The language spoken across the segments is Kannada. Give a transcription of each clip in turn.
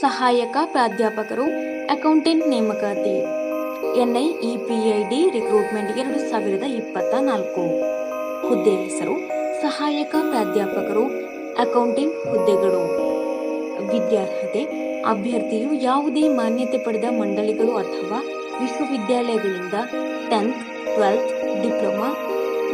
ಸಹಾಯಕ ಪ್ರಾಧ್ಯಾಪಕರು ಅಕೌಂಟೆಂಟ್ ನೇಮಕಾತಿ ಎನ್ಐ ಇಪಿಐಡಿ ರಿಕ್ರೂಟ್ಮೆಂಟ್ ಎರಡು ಸಾವಿರದ ಇಪ್ಪತ್ತ ನಾಲ್ಕು ಹುದ್ದೆ ಹೆಸರು ಸಹಾಯಕ ಪ್ರಾಧ್ಯಾಪಕರು ಅಕೌಂಟಿಂಗ್ ಹುದ್ದೆಗಳು. ವಿದ್ಯಾರ್ಹತೆ, ಅಭ್ಯರ್ಥಿಯು ಯಾವುದೇ ಮಾನ್ಯತೆ ಪಡೆದ ಮಂಡಳಿಗಳು ಅಥವಾ ವಿಶ್ವವಿದ್ಯಾಲಯಗಳಿಂದ tenth twelfth diploma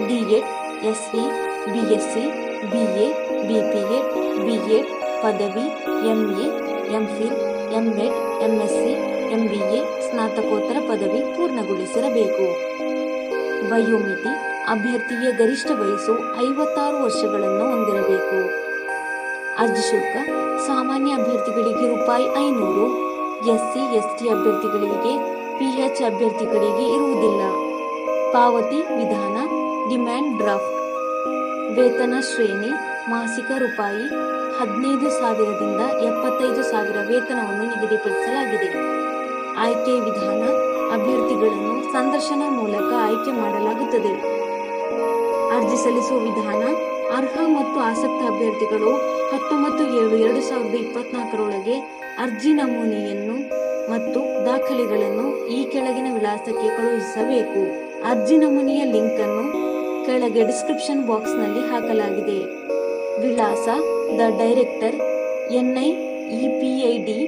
D Ed S C B S C B A B P Ed B Ed ಪದವಿ M A M Phil M Ed M S C M B A ಸ್ನಾತಕೋತ್ತರ ಪದವಿ ಪೂರ್ಣಗೊಳಿಸಿರಬೇಕು. ವಯೋಮಿತಿ ಅಭ್ಯರ್ಥಿಯ ಗರಿಷ್ಠ ವಯಸ್ಸು ಐವತ್ತಾರು ವರ್ಷಗಳನ್ನು ಹೊಂದಿರಬೇಕು. ಅರ್ಜಿ ಶುಲ್ಕ, ಸಾಮಾನ್ಯ ಅಭ್ಯರ್ಥಿಗಳಿಗೆ ರೂಪಾಯಿ ಐನೂರು, ಎಸ್ಸಿ, ಎಸ್ಟಿ ಅಭ್ಯರ್ಥಿಗಳಿಗೆ, ಪಿಎಚ್ ಅಭ್ಯರ್ಥಿಗಳಿಗೆ ಇರುವುದಿಲ್ಲ. ಪಾವತಿ ವಿಧಾನ, ಡಿಮ್ಯಾಂಡ್ ಡ್ರಾಫ್ಟ್. ವೇತನ ಶ್ರೇಣಿ, ಮಾಸಿಕ ರೂಪಾಯಿ ಹದಿನೈದು ಸಾವಿರದಿಂದ ಎಪ್ಪತ್ತೈದು ಸಾವಿರ ವೇತನವನ್ನು ನಿಗದಿಪಡಿಸಲಾಗಿದೆ. ಆಯ್ಕೆ ವಿಧಾನ, ಅಭ್ಯರ್ಥಿಗಳನ್ನು ಸಂದರ್ಶನ ಮೂಲಕ ಆಯ್ಕೆ ಮಾಡಲಾಗುತ್ತದೆ. ಅರ್ಜಿ ಸಲ್ಲಿಸುವ ವಿಧಾನ, ಅರ್ಹ ಮತ್ತು ಆಸಕ್ತ ಅಭ್ಯರ್ಥಿಗಳು ಹತ್ತೊಂಬತ್ತು ಏಳು ಎರಡು ಸಾವಿರದ ಇಪ್ಪತ್ನಾಲ್ಕರೊಳಗೆ ಅರ್ಜಿ ನಮೂನೆಯನ್ನು ಮತ್ತು ದಾಖಲೆಗಳನ್ನು ಈ ಕೆಳಗಿನ ವಿಳಾಸಕ್ಕೆ ಕಳುಹಿಸಬೇಕು. ಅರ್ಜಿ ನಮೂನೆಯ ಲಿಂಕ್ ಅನ್ನು ಕೆಳಗೆ ಡಿಸ್ಕ್ರಿಪ್ಷನ್ ಬಾಕ್ಸ್ನಲ್ಲಿ ಹಾಕಲಾಗಿದೆ. ವಿಳಾಸ the director, N I D,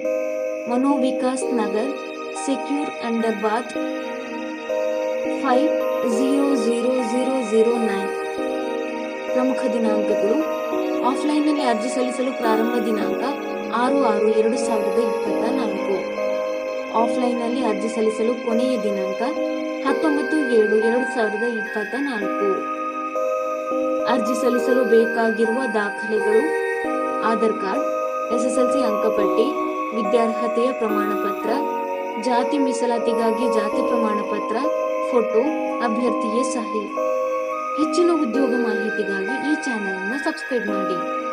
Manovikas Nagar, Secunderabad five zero zero zero zero nine. ಪ್ರಮುಖ ದಿನಾಂಕಗಳು, ಆಫ್ಲೈನ್ನಲ್ಲಿ ಅರ್ಜಿ ಸಲ್ಲಿಸಲು ಪ್ರಾರಂಭ ದಿನಾಂಕ ಆರು ಆರು ಎರಡು ಸಾವಿರದ ಇಪ್ಪತ್ತ ನಾಲ್ಕು ಆಫ್ಲೈನ್ನಲ್ಲಿ ಅರ್ಜಿ ಸಲ್ಲಿಸಲು ಕೊನೆಯ ದಿನಾಂಕ ಹತ್ತೊಂಬತ್ತು ಏಳು ಎರಡು ಸಾವಿರದ ಇಪ್ಪತ್ತ ನಾಲ್ಕು ಅರ್ಜಿ ಸಲ್ಲಿಸಲು ಬೇಕಾಗಿರುವ ದಾಖಲೆಗಳು, ಆಧಾರ್ ಕಾರ್ಡ್, ಎಸ್ಎಸ್ಎಲ್ಸಿ ಅಂಕಪಟ್ಟಿ, ವಿದ್ಯಾರ್ಹತೆಯ ಪ್ರಮಾಣ ಪತ್ರ ಜಾತಿ ಮೀಸಲಾತಿಗಾಗಿ ಜಾತಿ ಪ್ರಮಾಣ ಪತ್ರ ಫೋಟೋ, ಅಭ್ಯರ್ಥಿಯ ಸಹಿ. ಹೆಚ್ಚಿನ ಉದ್ಯೋಗ ಮಾಹಿತಿಗಾಗಿ ಈ ಚಾನೆಲ್ ಅನ್ನು ಸಬ್ಸ್ಕ್ರೈಬ್ ಮಾಡಿ.